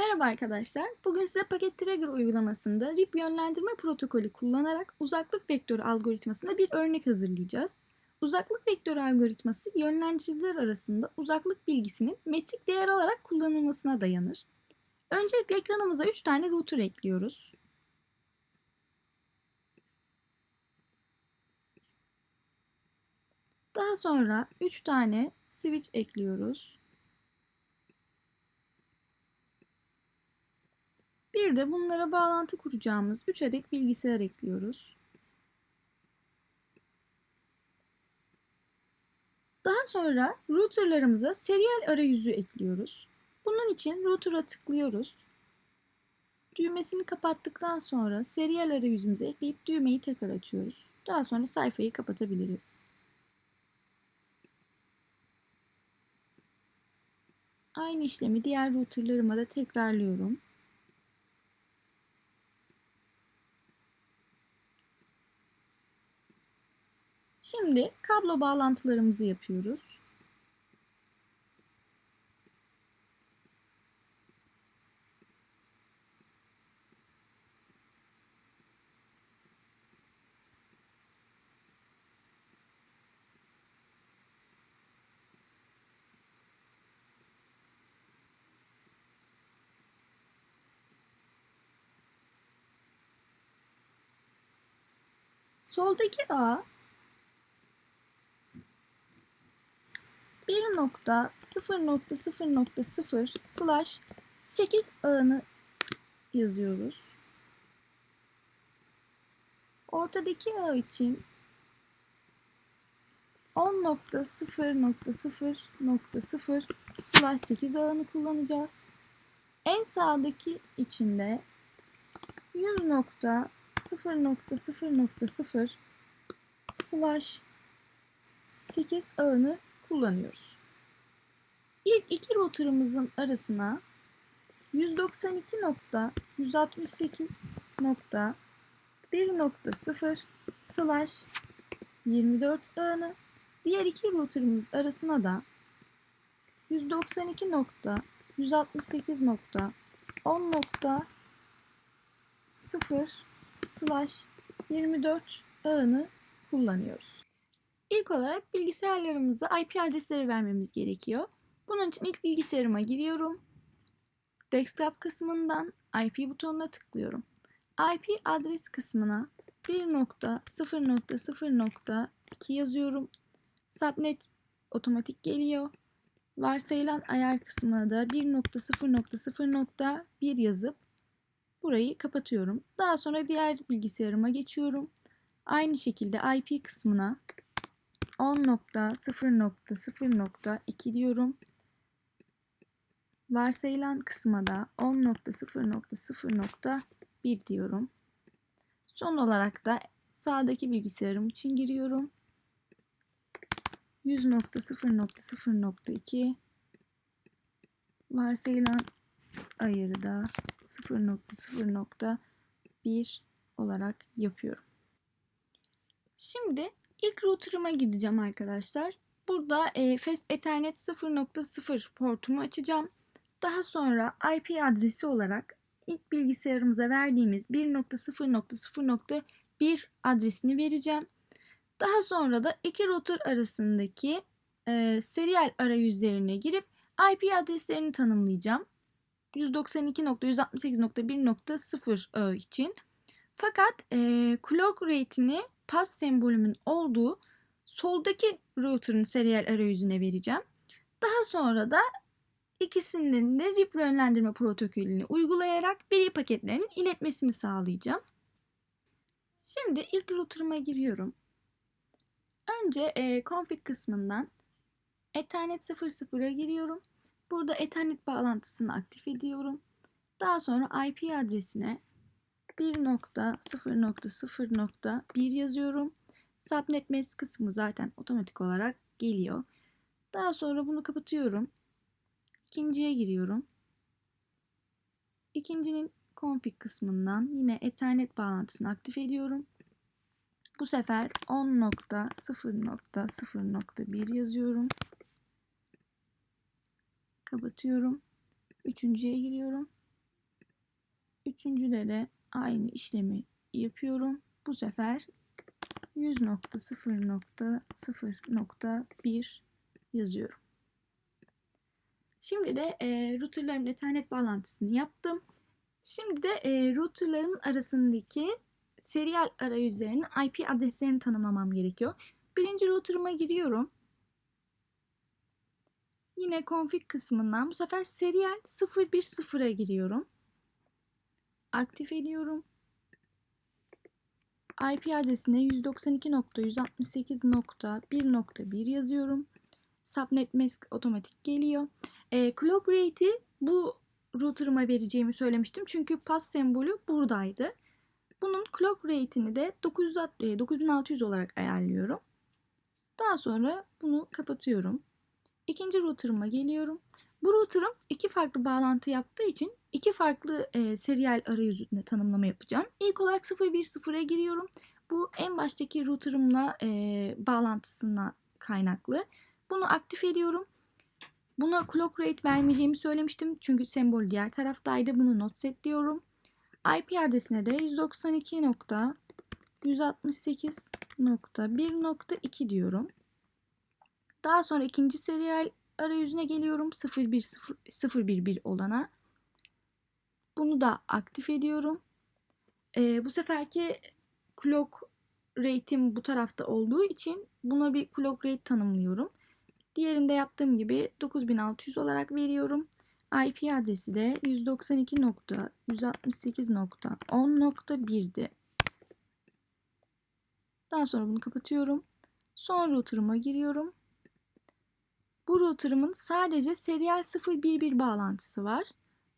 Merhaba arkadaşlar. Bugün size Paket Trigger uygulamasında RIP yönlendirme protokolü kullanarak uzaklık vektörü algoritmasına bir örnek hazırlayacağız. Uzaklık vektörü algoritması yönlendiriciler arasında uzaklık bilgisinin metrik değer alarak kullanılmasına dayanır. Öncelikle ekranımıza 3 tane router ekliyoruz. Daha sonra 3 tane switch ekliyoruz. Bir de bunlara bağlantı kuracağımız 3 adet bilgisayar ekliyoruz. Daha sonra routerlarımıza serial arayüzü ekliyoruz. Bunun için router'a tıklıyoruz. Düğmesini kapattıktan sonra serial arayüzümüzü ekleyip düğmeyi tekrar açıyoruz. Daha sonra sayfayı kapatabiliriz. Aynı işlemi diğer routerlarıma da tekrarlıyorum. Şimdi kablo bağlantılarımızı yapıyoruz. Soldaki ağ 1.0.0.0 slash 8 ağını yazıyoruz. Ortadaki ağ için 10.0.0.0 slash 8 ağını kullanacağız. En sağdaki içinde 100.0.0.0 slash 8 ağını kullanıyoruz. İlk iki router'ımızın arasına 192.168.1.0 slash 24 ağını diğer iki router'ımız arasına da 192.168.10.0 slash 24 ağını kullanıyoruz. İlk olarak bilgisayarlarımıza IP adresleri vermemiz gerekiyor. Bunun için ilk bilgisayarıma giriyorum. Desktop kısmından IP butonuna tıklıyorum. IP adres kısmına 1.0.0.2 yazıyorum. Subnet otomatik geliyor. Varsayılan ayar kısmına da 1.0.0.1 yazıp burayı kapatıyorum. Daha sonra diğer bilgisayarıma geçiyorum. Aynı şekilde IP kısmına 10.0.0.2 diyorum. Varsayılan kısma da 10.0.0.1 diyorum. Son olarak da sağdaki bilgisayarım için giriyorum. 100.0.0.2 varsayılan ayarı da 0.0.1 olarak yapıyorum. Şimdi ilk router'ıma gideceğim arkadaşlar. Burada e, Fast Ethernet 0.0 portumu açacağım. Daha sonra IP adresi olarak ilk bilgisayarımıza verdiğimiz 1.0.0.1 adresini vereceğim. Daha sonra da iki router arasındaki e, serial arayüzlerine girip IP adreslerini tanımlayacağım. 192.168.1.0 ağ için. Fakat e, clock rate'ini pass sembolümün olduğu soldaki router'ın serial arayüzüne vereceğim. Daha sonra da ikisinin de RIP yönlendirme protokolünü uygulayarak veri paketlerinin iletmesini sağlayacağım. Şimdi ilk router'ıma giriyorum. Önce e, config kısmından Ethernet 00'a giriyorum. Burada Ethernet bağlantısını aktif ediyorum. Daha sonra IP adresine 1.0.0.1 yazıyorum. Subnet mask kısmı zaten otomatik olarak geliyor. Daha sonra bunu kapatıyorum. İkinciye giriyorum. İkincinin config kısmından yine Ethernet bağlantısını aktif ediyorum. Bu sefer 10.0.0.1 yazıyorum. Kapatıyorum. Üçüncüye giriyorum. Üçüncüde de aynı işlemi yapıyorum. Bu sefer 100.0.0.1 yazıyorum. Şimdi de e, routerların ethernet bağlantısını yaptım. Şimdi de e, routerların arasındaki serial arayüzlerinin IP adreslerini tanımlamam gerekiyor. Birinci router'ıma giriyorum. Yine config kısmından bu sefer serial 010'a giriyorum. Aktif ediyorum. IP adresine 192.168.1.1 yazıyorum. Subnet mask otomatik geliyor. E, clock rate'i bu router'ıma vereceğimi söylemiştim. Çünkü pass sembolü buradaydı. Bunun clock rate'ini de 900, 9600 olarak ayarlıyorum. Daha sonra bunu kapatıyorum. İkinci router'ıma geliyorum. Bu router'ım iki farklı bağlantı yaptığı için iki farklı e, serial arayüzünde tanımlama yapacağım. İlk olarak 010'a giriyorum. Bu en baştaki router'ımla e, bağlantısına kaynaklı. Bunu aktif ediyorum. Buna clock rate vermeyeceğimi söylemiştim. Çünkü sembol diğer taraftaydı. Bunu not setliyorum. IP adresine de 192.168.1.2 diyorum. Daha sonra ikinci serial arayüzüne geliyorum. 01011 olana. Bunu da aktif ediyorum. Ee, bu seferki clock rate'im bu tarafta olduğu için buna bir clock rate tanımlıyorum. Diğerinde yaptığım gibi 9600 olarak veriyorum. IP adresi de 192.168.10.1'di. Daha sonra bunu kapatıyorum. Son router'ıma giriyorum. Bu router'ımın sadece serial 011 bağlantısı var.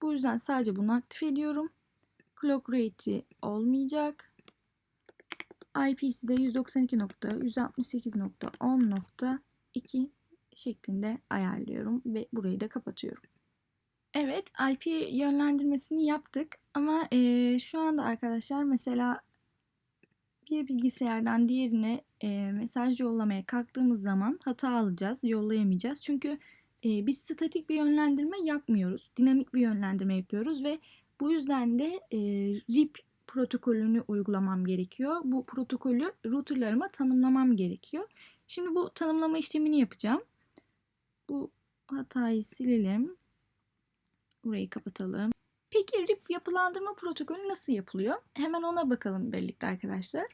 Bu yüzden sadece bunu aktif ediyorum. Clock rate'i olmayacak. IP'si de 192.168.10.2 şeklinde ayarlıyorum ve burayı da kapatıyorum. Evet IP yönlendirmesini yaptık ama e, şu anda arkadaşlar mesela bir bilgisayardan diğerine e, mesaj yollamaya kalktığımız zaman hata alacağız, yollayamayacağız. Çünkü e, biz statik bir yönlendirme yapmıyoruz, dinamik bir yönlendirme yapıyoruz ve bu yüzden de e, RIP protokolünü uygulamam gerekiyor. Bu protokolü routerlarıma tanımlamam gerekiyor. Şimdi bu tanımlama işlemini yapacağım. Bu hatayı silelim. Burayı kapatalım. Peki RIP yapılandırma protokolü nasıl yapılıyor? Hemen ona bakalım birlikte arkadaşlar.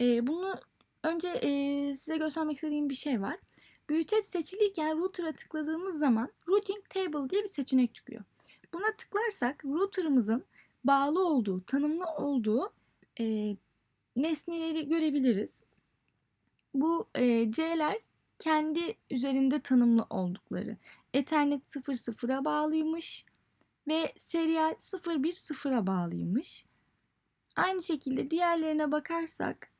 Ee, bunu önce e, size göstermek istediğim bir şey var. Büyüteç seçiliyken router'a tıkladığımız zaman routing table diye bir seçenek çıkıyor. Buna tıklarsak router'ımızın bağlı olduğu, tanımlı olduğu e, nesneleri görebiliriz. Bu e, C'ler kendi üzerinde tanımlı oldukları. Ethernet 00'a bağlıymış ve serial 010'a bağlıymış. Aynı şekilde diğerlerine bakarsak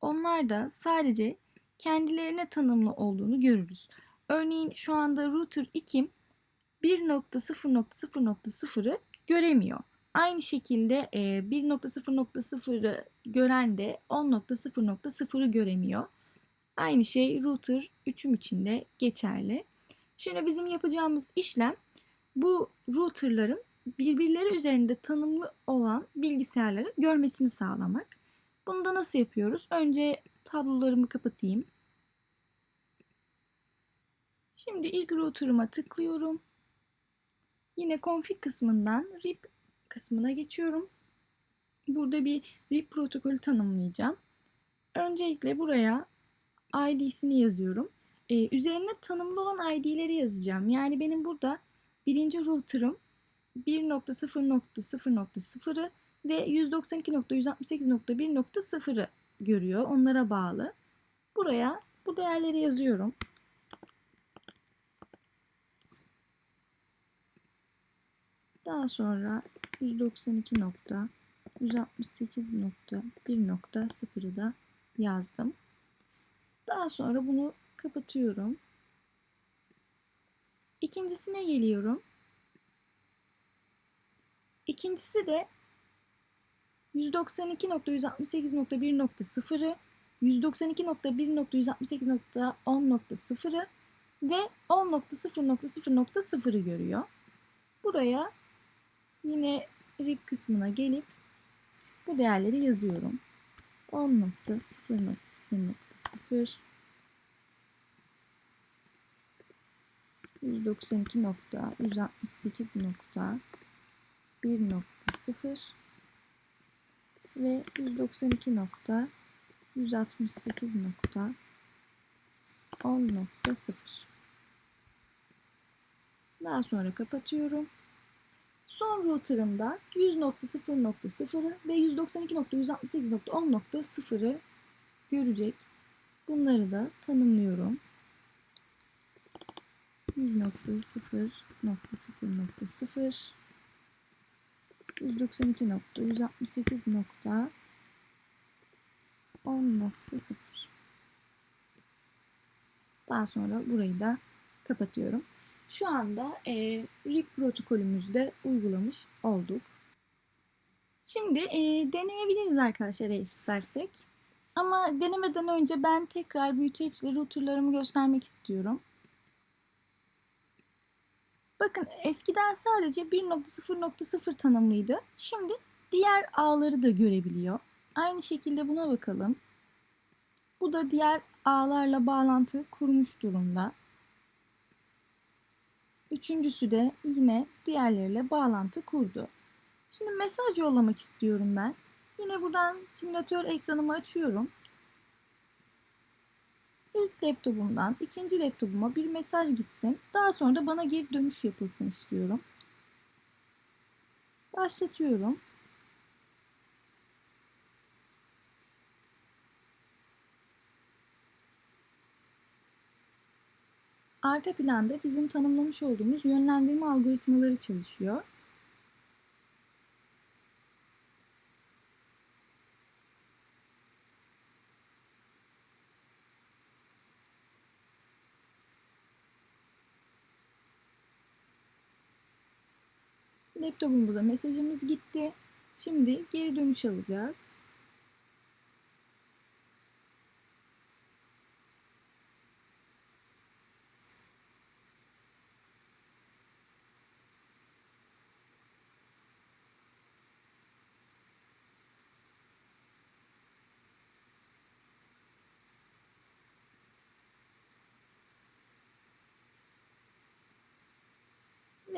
onlar da sadece kendilerine tanımlı olduğunu görürüz. Örneğin şu anda router 2 1.0.0.0'ı göremiyor. Aynı şekilde 1.0.0'ı gören de 10.0.0'ı göremiyor. Aynı şey router 3'üm için de geçerli. Şimdi bizim yapacağımız işlem bu routerların birbirleri üzerinde tanımlı olan bilgisayarları görmesini sağlamak. Bunu da nasıl yapıyoruz? Önce tablolarımı kapatayım. Şimdi ilk router'ıma tıklıyorum. Yine config kısmından RIP kısmına geçiyorum. Burada bir RIP protokolü tanımlayacağım. Öncelikle buraya ID'sini yazıyorum. Ee, üzerine tanımlı olan ID'leri yazacağım. Yani benim burada birinci router'ım 1.0.0.0'ı ve 192.168.1.0'ı görüyor. Onlara bağlı. Buraya bu değerleri yazıyorum. Daha sonra 192.168.1.0'ı da yazdım. Daha sonra bunu kapatıyorum. İkincisine geliyorum. İkincisi de 192.168.1.0'ı 192.1.168.10.0'ı ve 10.0.0.0'ı görüyor. Buraya yine RIP kısmına gelip bu değerleri yazıyorum. 10.0.0.0 192.168.1.0 ve 192.168.10.0 Daha sonra kapatıyorum. Son router'ımda 100.0.0'ı ve 192.168.10.0'ı görecek. Bunları da tanımlıyorum. 100.0.0.0 192.168.10.0 Daha sonra burayı da kapatıyorum. Şu anda e, RIP protokolümüzde uygulamış olduk. Şimdi e, deneyebiliriz arkadaşlar istersek. Ama denemeden önce ben tekrar büyüteçli routerlarımı göstermek istiyorum. Bakın eskiden sadece 1.0.0 tanımlıydı. Şimdi diğer ağları da görebiliyor. Aynı şekilde buna bakalım. Bu da diğer ağlarla bağlantı kurmuş durumda. Üçüncüsü de yine diğerleriyle bağlantı kurdu. Şimdi mesaj yollamak istiyorum ben. Yine buradan simülatör ekranımı açıyorum. İlk laptopumdan ikinci laptopuma bir mesaj gitsin. Daha sonra da bana geri dönüş yapılsın istiyorum. Başlatıyorum. Arka planda bizim tanımlamış olduğumuz yönlendirme algoritmaları çalışıyor. Laptopumuza mesajımız gitti. Şimdi geri dönüş alacağız.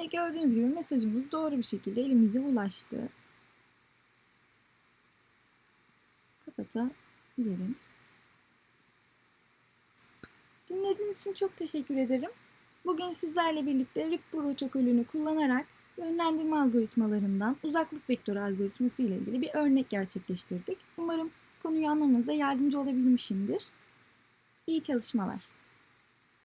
Ve gördüğünüz gibi mesajımız doğru bir şekilde elimize ulaştı. Kapatabilirim. Dinlediğiniz için çok teşekkür ederim. Bugün sizlerle birlikte RIP protokolünü kullanarak yönlendirme algoritmalarından uzaklık vektörü algoritması ile ilgili bir örnek gerçekleştirdik. Umarım konuyu anlamanıza yardımcı olabilmişimdir. İyi çalışmalar.